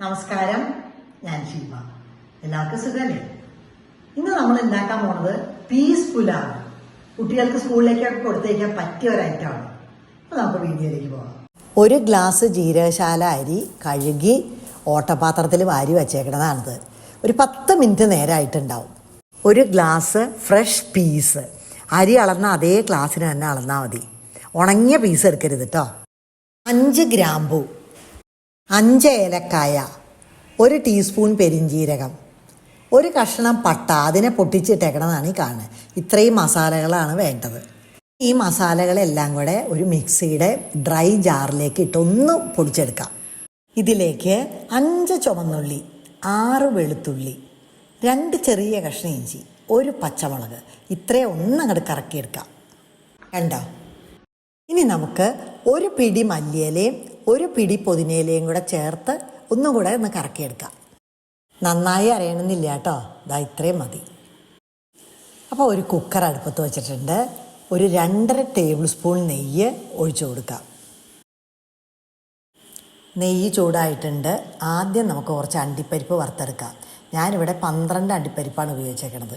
നമസ്കാരം. ഞാൻ ഷീബ. എല്ലാവർക്കും സുഖമല്ലേ? ഇന്ന് നമ്മൾ ഉണ്ടാക്കാൻ പോണത് പീസ് പുലാവ് കുട്ടികൾക്ക് സ്കൂളിലേക്കൊക്കെ കൊടുത്തേക്കാൻ പറ്റിയ ഒരു ഐറ്റമാണ് അപ്പൊ നമുക്ക് വീഡിയോയിലേക്ക് പോകാം. ഒരു ഗ്ലാസ് ജീരകശാല അരി കഴുകി ഓട്ടപാത്രത്തിൽ വാരി വച്ചേക്കണതാണിത്. ഒരു പത്ത് മിനിറ്റ് നേരമായിട്ടുണ്ടാവും ഒരു ഗ്ലാസ് ഫ്രഷ് പീസ് അരി അളന്ന അതേ ഗ്ലാസ്സിന് തന്നെ അളന്നാൽ മതി. ഉണങ്ങിയ പീസ് എടുക്കരുത് കേട്ടോ അഞ്ച് ഗ്രാമ്പു. അഞ്ച് ഏലക്കായ ഒരു ടീസ്പൂൺ പെരിഞ്ജീരകം ഒരു കഷ്ണം പട്ട അതിനെ പൊട്ടിച്ചിട്ടേക്കണതാണ് ഈ കാണുന്നത്. ഇത്രയും മസാലകളാണ് വേണ്ടത്. ഈ മസാലകളെല്ലാം കൂടെ ഒരു മിക്സിയുടെ ഡ്രൈ ജാറിലേക്ക് ഇട്ടൊന്ന് പൊടിച്ചെടുക്കാം. ഇതിലേക്ക് അഞ്ച് ചുമന്നുള്ളി ആറ് വെളുത്തുള്ളി രണ്ട് ചെറിയ കഷ്ണം ഇഞ്ചി ഒരു പച്ചമുളക് ഇത്രയും ഒന്നങ്ങോട്ട് കറക്കിയെടുക്കാം. കണ്ടോ? ഇനി നമുക്ക് ഒരു പിടി മല്ലിയിലയും ഒരു പിടി പൊതിനയിലയും കൂടെ ചേർത്ത് ഒന്നും കൂടെ ഒന്ന് കറക്കിയെടുക്കാം. നന്നായി അറിയണമെന്നില്ല കേട്ടോ. ഇതാ ഇത്രയും മതി. അപ്പോൾ ഒരു കുക്കർ അടുപ്പത്ത് വെച്ചിട്ടുണ്ട്. ഒരു രണ്ടര ടേബിൾ സ്പൂൺ നെയ്യ് ഒഴിച്ചു കൊടുക്കാം. നെയ്യ് ചൂടായിട്ടുണ്ട്. ആദ്യം നമുക്ക് കുറച്ച് അണ്ടിപ്പരിപ്പ് വറുത്തെടുക്കാം. ഞാനിവിടെ പന്ത്രണ്ട് അണ്ടിപ്പരിപ്പാണ് ഉപയോഗിച്ചേക്കുന്നത്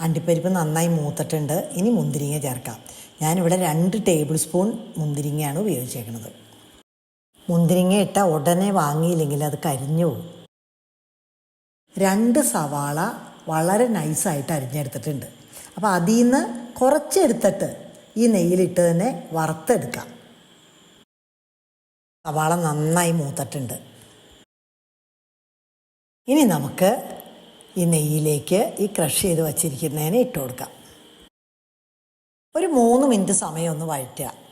അണ്ടിപ്പരിപ്പ് നന്നായി മൂത്തിട്ടുണ്ട്. ഇനി മുന്തിരിങ്ങ ചേർക്കാം. ഞാനിവിടെ രണ്ട് ടേബിൾ സ്പൂൺ മുന്തിരിങ്ങയാണ് ഉപയോഗിച്ചേക്കുന്നത് മുന്തിരിങ്ങ ഇട്ട ഉടനെ വാങ്ങിയില്ലെങ്കിൽ അത് കരിഞ്ഞു പോകും. രണ്ട് സവാള വളരെ നൈസായിട്ട് അരിഞ്ഞെടുത്തിട്ടുണ്ട്. അപ്പോൾ അതിൽ നിന്ന് കുറച്ചെടുത്തിട്ട് ഈ നെയ്യിലിട്ട് തന്നെ വറുത്തെടുക്കാം. സവാള നന്നായി മൂത്തിട്ടുണ്ട്. ഇനി നമുക്ക് ഈ നെയ്യിലേക്ക് ഈ ക്രഷ് ചെയ്ത് വച്ചിരിക്കുന്നതിനെ ഇട്ട് കൊടുക്കാം. ഒരു മൂന്ന് മിനിറ്റ് സമയം ഒന്ന് വഴറ്റുക.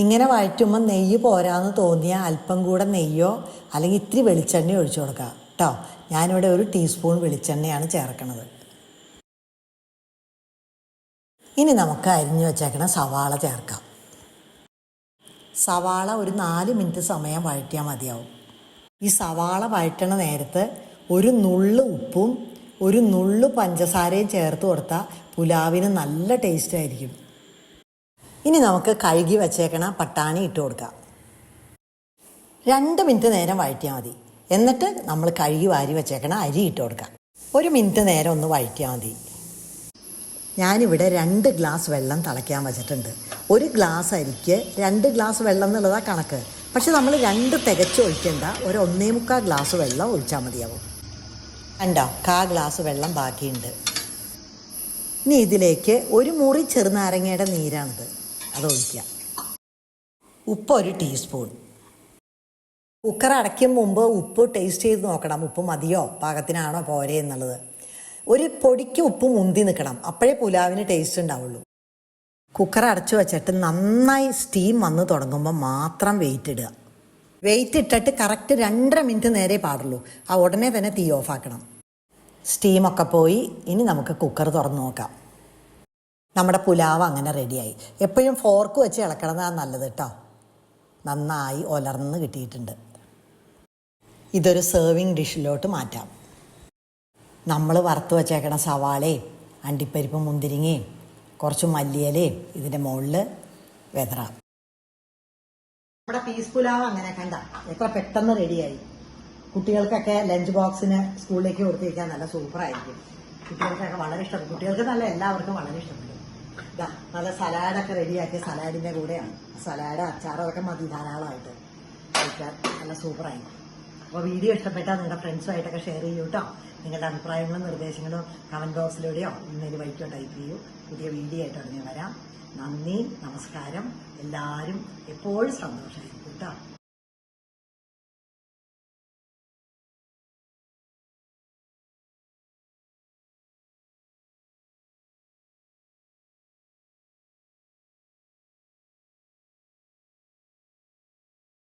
ഇങ്ങനെ വഴറ്റുമ്പോൾ നെയ്യ് പോരാന്ന് തോന്നിയാൽ അല്പം കൂടെ നെയ്യോ അല്ലെങ്കിൽ ഇത്തിരി വെളിച്ചെണ്ണ ഒഴിച്ചു കൊടുക്കുക. കേട്ടോ ഞാനിവിടെ ഒരു ടീസ്പൂൺ വെളിച്ചെണ്ണയാണ് ചേർക്കുന്നത്. ഇനി നമുക്ക് അരിഞ്ഞു വെച്ചേക്കണ സവാള ചേർക്കാം. സവാള ഒരു നാല് മിനിറ്റ് സമയം വഴറ്റിയാൽ മതിയാവും. ഈ സവാള വഴറ്റണ നേരത്ത് ഒരു നുള്ള് ഉപ്പും ഒരു നുള്ളു പഞ്ചസാരയും ചേർത്ത് കൊടുത്താൽ പുലാവിന് നല്ല ടേസ്റ്റ് ആയിരിക്കും. ഇനി നമുക്ക് കഴുകി വച്ചേക്കണ പട്ടാണി ഇട്ട് കൊടുക്കാം. രണ്ട് മിനിറ്റ് നേരം വഴറ്റിയാൽ മതി. എന്നിട്ട് നമ്മൾ കഴുകി വാരി വെച്ചേക്കണ അരി ഇട്ട് കൊടുക്കാം. ഒരു മിനിറ്റ് നേരം ഒന്ന് വഴറ്റിയാൽ മതി. ഞാനിവിടെ രണ്ട് ഗ്ലാസ് വെള്ളം തിളയ്ക്കാൻ വെച്ചിട്ടുണ്ട്. ഒരു ഗ്ലാസ് അരിക്ക് രണ്ട് ഗ്ലാസ് വെള്ളം എന്നുള്ളതാണ് കണക്ക്. പക്ഷെ നമ്മൾ രണ്ട് തികച്ച് ഒഴിക്കേണ്ട ഒരു ഒന്നേ മുക്കാൽ ഗ്ലാസ് വെള്ളം ഒഴിച്ചാൽ മതിയാവും. കണ്ടോ? കാ ഗ്ലാസ് വെള്ളം ബാക്കിയുണ്ട്. ഇനി ഇതിലേക്ക് ഒരു മുറി ചെറുനാരങ്ങയുടെ നീരാണിത്. അത് ഒഴിക്കുക ഉപ്പ് ഒരു ടീസ്പൂൺ. കുക്കർ അടയ്ക്കും മുമ്പ് ഉപ്പ് ടേസ്റ്റ് ചെയ്ത് നോക്കണം. ഉപ്പ് മതിയോ? പാകത്തിനാണോ? പോരെ എന്നുള്ളത്. ഒരു പൊടിക്ക് ഉപ്പ് മുന്തി നിൽക്കണം. അപ്പോഴേ പുലാവിന് ടേസ്റ്റ് ഉണ്ടാവുള്ളൂ. കുക്കർ അടച്ചു വെച്ചിട്ട് നന്നായി സ്റ്റീം വന്ന് തുടങ്ങുമ്പോൾ മാത്രം വെയിറ്റ് ഇടുക. വെയിറ്റ് ഇട്ടിട്ട് കറക്റ്റ് രണ്ടര മിനിറ്റ് നേരെ പാടുള്ളൂ. ആ ഉടനെ തന്നെ തീ ഓഫാക്കണം സ്റ്റീമൊക്കെ പോയി. ഇനി നമുക്ക് കുക്കർ തുറന്ന് നോക്കാം. നമ്മുടെ പുലാവ് അങ്ങനെ റെഡിയായി എപ്പോഴും ഫോർക്ക് വെച്ച് ഇളക്കണതാണ് നല്ലത് കേട്ടോ നന്നായി ഒലർന്ന് കിട്ടിയിട്ടുണ്ട്. ഇതൊരു സെർവിങ് ഡിഷിലോട്ട് മാറ്റാം. നമ്മൾ വറുത്ത് വച്ചേക്കണ സവാളയും അണ്ടിപ്പരിപ്പ് മുന്തിരിങ്ങയും കുറച്ച് മല്ലിയിലയും ഇതിന്റെ മുകളിൽ വെതറാം. നമ്മുടെ പീസ് പുലാവ് അങ്ങനെ കണ്ട എത്ര പെട്ടെന്ന് റെഡിയായി കുട്ടികൾക്കൊക്കെ ലഞ്ച് ബോക്സിന് സ്കൂളിലേക്ക് കൊടുത്തിരിക്കാൻ നല്ല സൂപ്പറായിരിക്കും കുട്ടികൾക്കൊക്കെ വളരെ ഇഷ്ടപ്പെടും കുട്ടികൾക്ക് നല്ല എല്ലാവർക്കും വളരെ ഇഷ്ടപ്പെടും നല്ല സലാഡൊക്കെ റെഡിയാക്കിയ സലാഡിന്റെ കൂടെയാണ്. സലാഡ് അച്ചാറും അതൊക്കെ മതി ധാരാളമായിട്ട്. കഴിക്കാൻ നല്ല സൂപ്പറായി. അപ്പോൾ വീഡിയോ ഇഷ്ടപ്പെട്ടാൽ നിങ്ങളുടെ ഫ്രണ്ട്സുമായിട്ടൊക്കെ ഷെയർ ചെയ്യൂ കേട്ടോ നിങ്ങളുടെ അഭിപ്രായങ്ങളും നിർദ്ദേശങ്ങളും കമന്റ് ബോക്സിലൂടെയോ ഇന്നൊരു വൈക്കോ ടൈപ്പ് ചെയ്യൂ. പുതിയ വീഡിയോ ആയിട്ട് ഉടനെ വരാം. നന്ദി നമസ്കാരം. എല്ലാവരും എപ്പോഴും സന്തോഷമായിരിക്കും കേട്ടോ